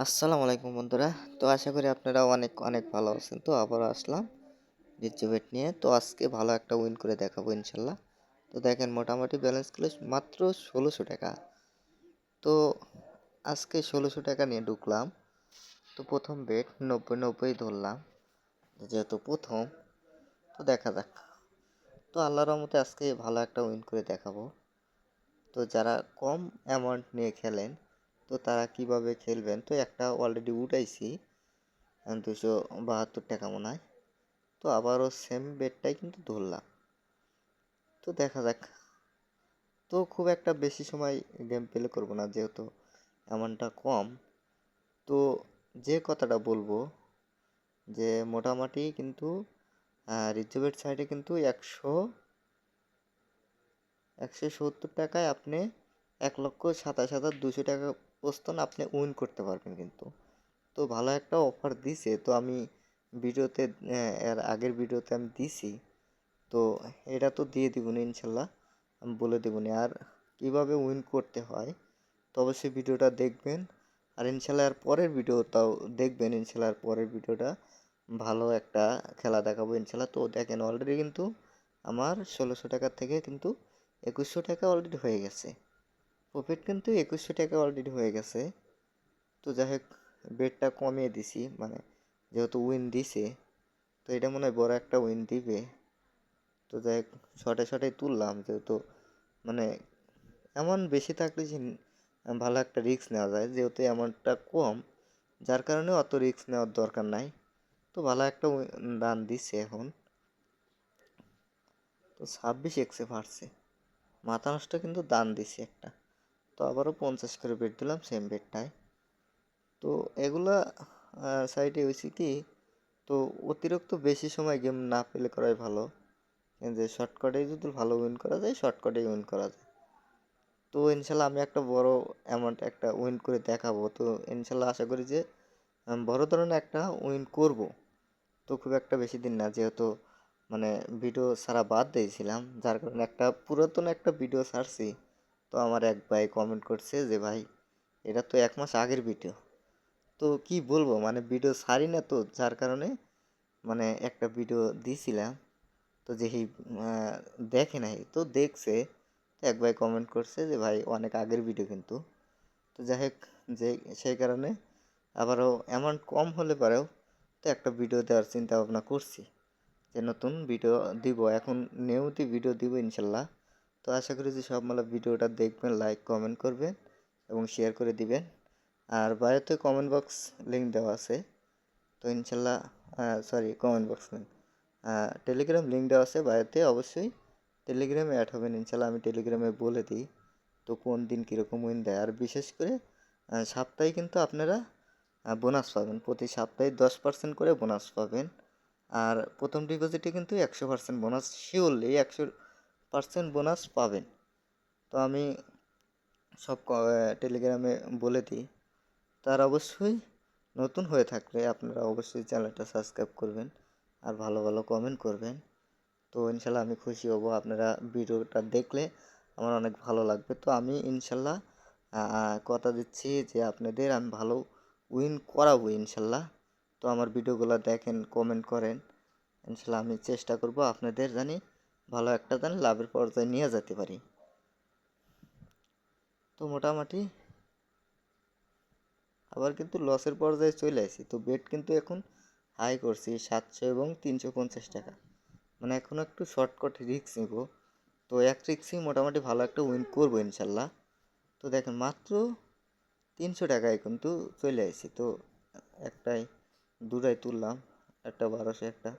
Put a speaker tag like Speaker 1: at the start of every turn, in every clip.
Speaker 1: আসসালামু আলাইকুম বন্ধুরা। তো আশা করি আপনারা অনেক অনেক ভালো আছেন। তো আবারও আসলাম বেট নিয়ে। তো আজকে ভালো একটা উইন করে দেখাবো ইনশাল্লাহ। তো দেখেন মোটামুটি ব্যালেন্স করলে মাত্র ষোলোশো টাকা। তো আজকে ষোলোশো টাকা নিয়ে ঢুকলাম। তো প্রথম বেট নব্বই নব্বই ধরলাম। যেহেতু প্রথম, তো দেখা যাক। তো আল্লাহর রহমতে আজকে ভালো একটা উইন করে দেখাবো। তো যারা কম অ্যামাউন্ট নিয়ে খেলেন তো তারা কীভাবে খেলবেন? তো একটা অলরেডি উঠাইছি। দুশো বাহাত্তর টাকা মনে হয়। তো আবারও সেম বেডটাই কিন্তু ধরলাম। তো দেখা যাক। তো খুব একটা বেশি সময় গেম প্লে করব না, যেহেতু এমনটা কম। তো যে কথাটা বলব, যে মোটামুটি কিন্তু রিজার্ভের সাইডে কিন্তু একশো একশো সত্তর টাকায় আপনি এক লক্ষ সাতাশ হাজার দুশো টাকা পোস্তন আপনি উইন করতে পারবেন কিন্তু। তো ভালো একটা অফার দিছে। তো আমি ভিডিওতে এর আগের ভিডিওতে আমি দিছি। তো এটা তো দিয়ে দিব না ইনশাল্লাহ। আমি বলে দেবো না আর কীভাবে উইন করতে হয়, তো অবশ্যই ভিডিওটা দেখবেন। আর ইনশাল্লাহ আর পরের ভিডিওটাও দেখবেন। ইনশাল্লাহ আর পরের ভিডিওটা ভালো একটা খেলা দেখাবো ইনশাল্লাহ। তো দেখেন অলরেডি কিন্তু আমার ষোলোশো টাকার থেকে কিন্তু একুশশো টাকা অলরেডি হয়ে গেছে। প্রফিট কিন্তু একুশশো টাকা অলরেডি হয়ে গেছে। তো যাই হোক বেডটা কমিয়ে দিছি মানে যেহেতু উইন দিছে, তো এটা মনে হয় বড় একটা উইন দিবে। তো যাই হোক শটে শটে তুললাম, যেহেতু মানে এমন বেশি থাকলে যে ভালো একটা রিস্ক নেওয়া যায়, যেহেতু এমনটা কম, যার কারণে অত রিস্ক নেওয়ার দরকার নাই। তো ভালো একটা দান দিচ্ছে এখন। তো ছাব্বিশ এক্সে ফাটছে মাথা নষ্ট কিন্তু দান দিছে একটা। তো আবারও পঞ্চাশ করে বেড দিলাম সেম বেডটায় তো এগুলা সাইডে হয়েছে কি, তো অতিরিক্ত বেশি সময় গেম না পেলে করাই ভালো। যে শর্টকাটেই যদি ভালো উইন করা যায় শর্টকাটেই উইন করা যায়। তো ইনশাল্লাহ আমি একটা বড় অ্যামাউন্ট একটা উইন করে দেখাবো। তো ইনশাল্লাহ আশা করি যে বড় ধরনের একটা উইন করব। তো খুব একটা বেশি দিন না, যেহেতু মানে ভিডিও সারা বাদ দিয়েছিলাম। যার কারণে একটা পুরাতন একটা ভিডিও ছাড়ছি। তো আমার এক ভাই কমেন্ট করছে যে, ভাই, এটা তো এক মাস আগের ভিডিও তো কি বলব? মানে ভিডিও ছাড়ি না তো, যার কারণে মানে একটা ভিডিও দিয়েছিলাম তো যেই দেখে নাই। তো দেখছে এক ভাই কমেন্ট করছে যে, ভাই, অনেক আগের ভিডিও কিন্তু। তো যাই হোক, যে সেই কারণে আবারও অ্যামাউন্ট কম হলে পারেও তো একটা ভিডিও দেওয়ার চিন্তা ভাবনা করছি। যে নতুন ভিডিও দিব, এখন নিয়মিত ভিডিও দিব ইনশাল্লাহ। তো আশা করি যে সব মালা ভিডিওটা দেখবেন লাইক কমেন্ট করবেন এবং শেয়ার করে দিবেন। আর বায়োতে কমেন্ট বক্স লিঙ্ক দেওয়া আছে। তো ইনশাল্লাহ sorry comment box link telegram link দেওয়া আছে বায়োতে, অবশ্যই টেলিগ্রামে অ্যাড হবেন। ইনশাল্লাহ আমি টেলিগ্রামে বলে দিই তো কোন দিন কীরকম উইন দেয়। আর বিশেষ করে সপ্তাহে কিন্তু আপনারা বোনাস পাবেন। প্রতি সপ্তাহে দশ পার্সেন্ট করে বোনাস পাবেন। আর প্রথম ডিপোজিটে কিন্তু একশো পার্সেন্ট বোনাস শিওরলি একশো পার্সেন্ট বোনাস পাবেন। তো আমি সব টেলিগ্রামে বলে দিই, তার অবশ্যই নতুন হয়ে থাকলে আপনারা অবশ্যই চ্যানেলটা সাবস্ক্রাইব করবেন আর ভালো ভালো কমেন্ট করবেন। তো ইনশাল্লাহ আমি খুশি হব আপনারা ভিডিওটা দেখলে, আমার অনেক ভালো লাগবে। তো আমি ইনশাল্লাহ কথা দিচ্ছি যে আপনাদের আমি ভালো উইন করাবো ইনশাল্লাহ। তো আমার ভিডিওগুলো দেখেন কমেন্ট করেন, ইনশাল্লাহ আমি চেষ্টা করব আপনাদের জানি ভালো একটা জানি লাভের পর্যায়ে নিয়ে যেতে পারি। তো মোটামুটি আবার কিন্তু লসের পর্যায়ে চলে আসি। তো বেড কিন্তু এখন হাই করছি সাতশো এবং তিনশো পঞ্চাশ টাকা। মানে এখন একটু শর্টকাট রিক্স নিব। তো এক রিক্সই মোটামুটি ভালো একটা উইন করব ইনশাল্লাহ। তো দেখেন মাত্র তিনশো টাকায় কিন্তু চলে আসি। তো একটাই, দুটাই তুললাম, একটা বারোশো, একটা।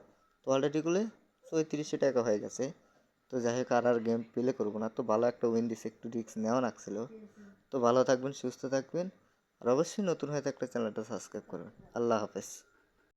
Speaker 1: তো অলরেডিগুলো চৌত্রিশশো টাকা হয়ে গেছে। তো যাই হোক, আর আর গেম প্লে করব না। তো ভালো একটা উইন দিছে, একটু রিক্স নেওয়া লাগছিল তো ভালো থাকবেন, সুস্থ থাকবেন। আর অবশ্যই নতুন হয়তো একটা চ্যানেলটা সাবস্ক্রাইব করবেন। আল্লাহ হাফেজ।